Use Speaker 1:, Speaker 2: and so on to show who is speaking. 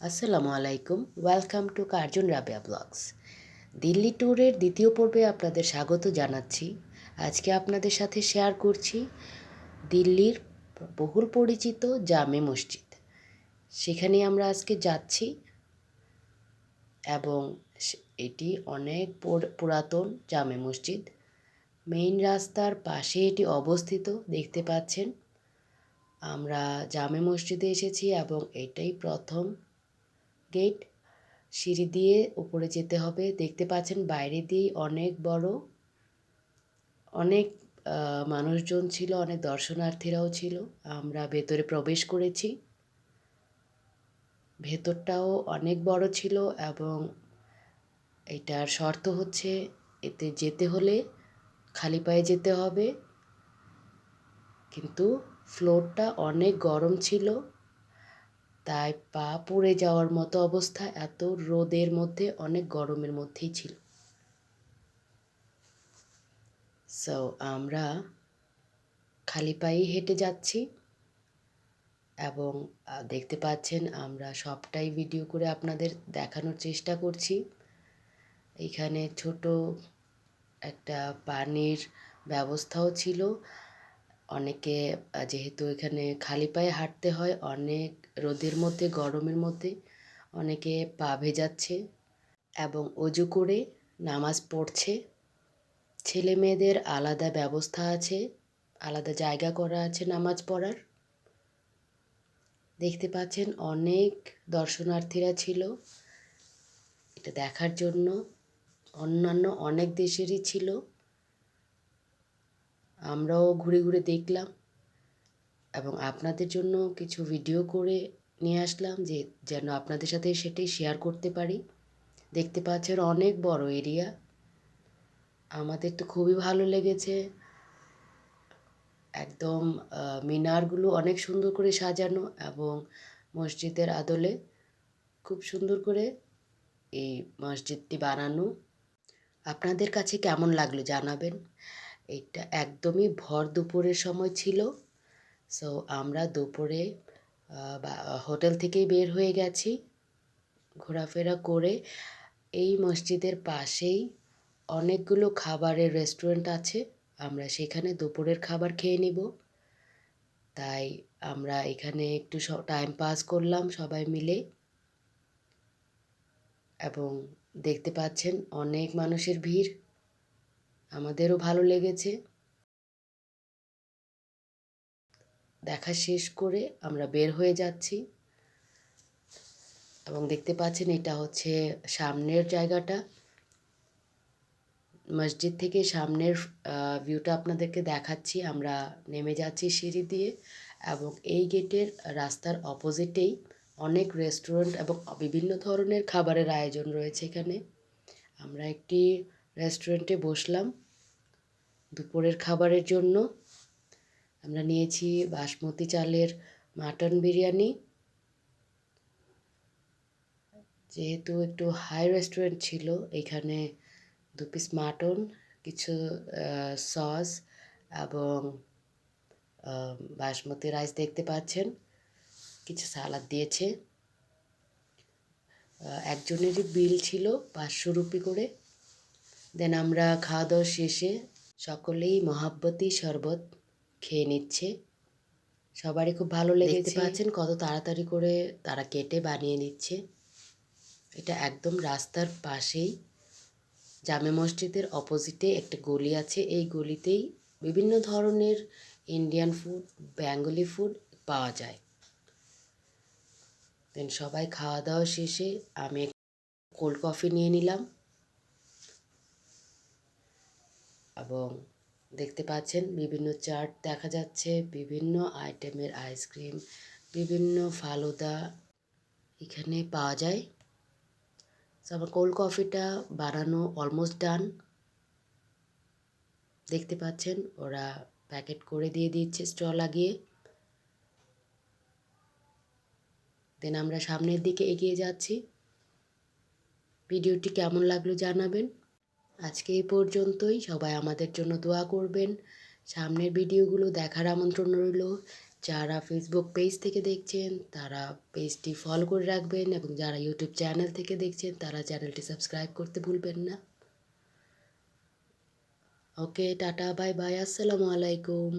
Speaker 1: আসসালামু আলাইকুম, welcome to Karjun Rabia blogs. Delhi ট্যুরের দ্বিতীয় পর্বে আপনাদের স্বাগত জানাচ্ছি। আজকে আপনাদের সাথে শেয়ার করছি দিল্লির বহুল পরিচিত জামে মসজিদ। সেখানে আমরা আজকে যাচ্ছি এবং এটি অনেক পুর- পুরাতন জামে মসজিদ। মেইন রাস্তার পাশে এটি অবস্থিত, দেখতে পাচ্ছেন। আমরা জামে মসজিদে এসেছি এবং এটাই প্রথম গেট, সিঁড়ি দিয়ে উপরে যেতে হবে। দেখতে পাচ্ছেন বাইরে দিয়েই অনেক বড়, অনেক মানুষজন ছিল, অনেক দর্শনার্থীরাও ছিল। আমরা ভেতরে প্রবেশ করেছি। ভেতরটাও অনেক বড় ছিল এবং এটার শর্ত হচ্ছে এতে যেতে হলে খালি পায়ে যেতে হবে। কিন্তু ফ্লোরটা অনেক গরম ছিল। তাই পা পুড়ে যাওয়ার মতো অবস্থা এত রোদের মধ্যে, অনেক গরমের মধ্যেই ছিল। সো আমরা খালি পায়েই হেঁটে যাচ্ছি এবং দেখতে পাচ্ছেন আমরা সবটাই ভিডিও করে আপনাদের দেখানোর চেষ্টা করছি। এখানে ছোট একটা পানির ব্যবস্থাও ছিল। অনেকে যেহেতু এখানে খালি পায়ে হাঁটতে হয়, অনেক রোদের মধ্যে, গরমের মধ্যে অনেকে পা ভেজাচ্ছে এবং অজু করে নামাজ পড়ছে। ছেলে মেয়েদের আলাদা ব্যবস্থা আছে, আলাদা জায়গা করা আছে নামাজ পড়ার। দেখতে পাচ্ছেন অনেক দর্শনার্থীরা ছিল। এটা দেখার জন্য অন্যান্য অনেক দেশেরই ছিল। আমরাও ঘুরে ঘুরে দেখলাম এবং আপনাদের জন্য কিছু ভিডিও করে নিয়ে আসলাম যে যেন আপনাদের সাথে সেটাই শেয়ার করতে পারি। দেখতে পাচ্ছেন অনেক বড় এরিয়া আমাদের তো খুবই ভালো লেগেছে। একদম মিনারগুলো অনেক সুন্দর করে সাজানো এবং মসজিদের আদলে খুব সুন্দর করে এই মসজিদটি বানানো। আপনাদের কাছে কেমন লাগল জানাবেন। এটা একদমই ভর দুপুরের সময় ছিল। সো আমরা দুপুরে হোটেল থেকেই বের হয়ে গেছি ঘোরাফেরা করে। এই মসজিদের পাশেই অনেকগুলো খাবারের রেস্টুরেন্ট আছে। আমরা সেখানে দুপুরের খাবার খেয়ে নিব। তাই আমরা এখানে একটু টাইম পাস করলাম সবাই মিলে। এবং দেখতে পাচ্ছেন অনেক মানুষের ভিড়। আমাদেরও ভালো লেগেছে। দেখা শেষ করে আমরা বের হয়ে যাচ্ছি। এবং দেখতে পাচ্ছেন এটা হচ্ছে সামনের জায়গাটা। মসজিদ থেকে সামনের ভিউটা আপনাদেরকে দেখাচ্ছি। আমরা নেমে যাচ্ছি সিঁড়ি দিয়ে এবং এই গেটের রাস্তার অপোজিটেই অনেক রেস্টুরেন্ট এবং বিভিন্ন ধরনের খাবারের আয়োজন রয়েছে এখানে। আমরা একটি রেস্টুরেন্টে বসলাম। দুপুরের খাবারের জন্য আমরা নিয়েছি বাসমতি চালের মাটন বিরিয়ানি। যেহেতু একটু হাই রেস্টুরেন্ট ছিল, এখানে দু পিস মাটন কিছু সস এবং বাসমতি রাইস দেখতে পাচ্ছেন। কিছু সালাদ দিয়েছে। একজনেরই বিল ছিল পাঁচশো রুপি করে। দেন আমরা খাওয়া দাওয়া শেষে সকলেই মহাব্বতী শরবত খেয়ে নিচ্ছে। সবারই খুব ভালো লেগেছে। পাচ্ছেন কত তাড়াতাড়ি করে তারা কেটে বানিয়ে নিচ্ছে। এটা একদম রাস্তার পাশেই জামে মসজিদের অপোজিটে একটা গলি আছে। এই গলিতেই বিভিন্ন ধরনের ইন্ডিয়ান ফুড বেঙ্গলি ফুড পাওয়া যায়। দেন সবাই খাওয়া দাওয়া শেষে আমি কোল্ড কফি নিয়ে নিলাম। এবং দেখতে পাচ্ছেন বিভিন্ন চাট দেখা যাচ্ছে, বিভিন্ন আইটেমের আইসক্রিম, বিভিন্ন ফালুদা এখানে পাওয়া যায়। তো আমার কোল্ড কফিটা বানানো অলমোস্ট ডান দেখতে পাচ্ছেন ওরা প্যাকেট করে দিয়ে দিচ্ছে স্ট্র লাগিয়ে। দেন আমরা সামনের দিকে এগিয়ে যাচ্ছি। ভিডিওটি কেমন লাগল জানাবেন। আজকে এই পর্যন্তই। সবাই আমাদের জন্য দোয়া করবেন। সামনের ভিডিওগুলো দেখার আমন্ত্রণ রইল। যারা ফেসবুক পেজ থেকে দেখছেন, তারা পেজটি ফলো করে রাখবেন এবং যারা ইউটিউব চ্যানেল থেকে দেখছেন, তারা চ্যানেলটি সাবস্ক্রাইব করতে ভুলবেন না। ওকে টাটা বাই বাই আসসালামু আলাইকুম।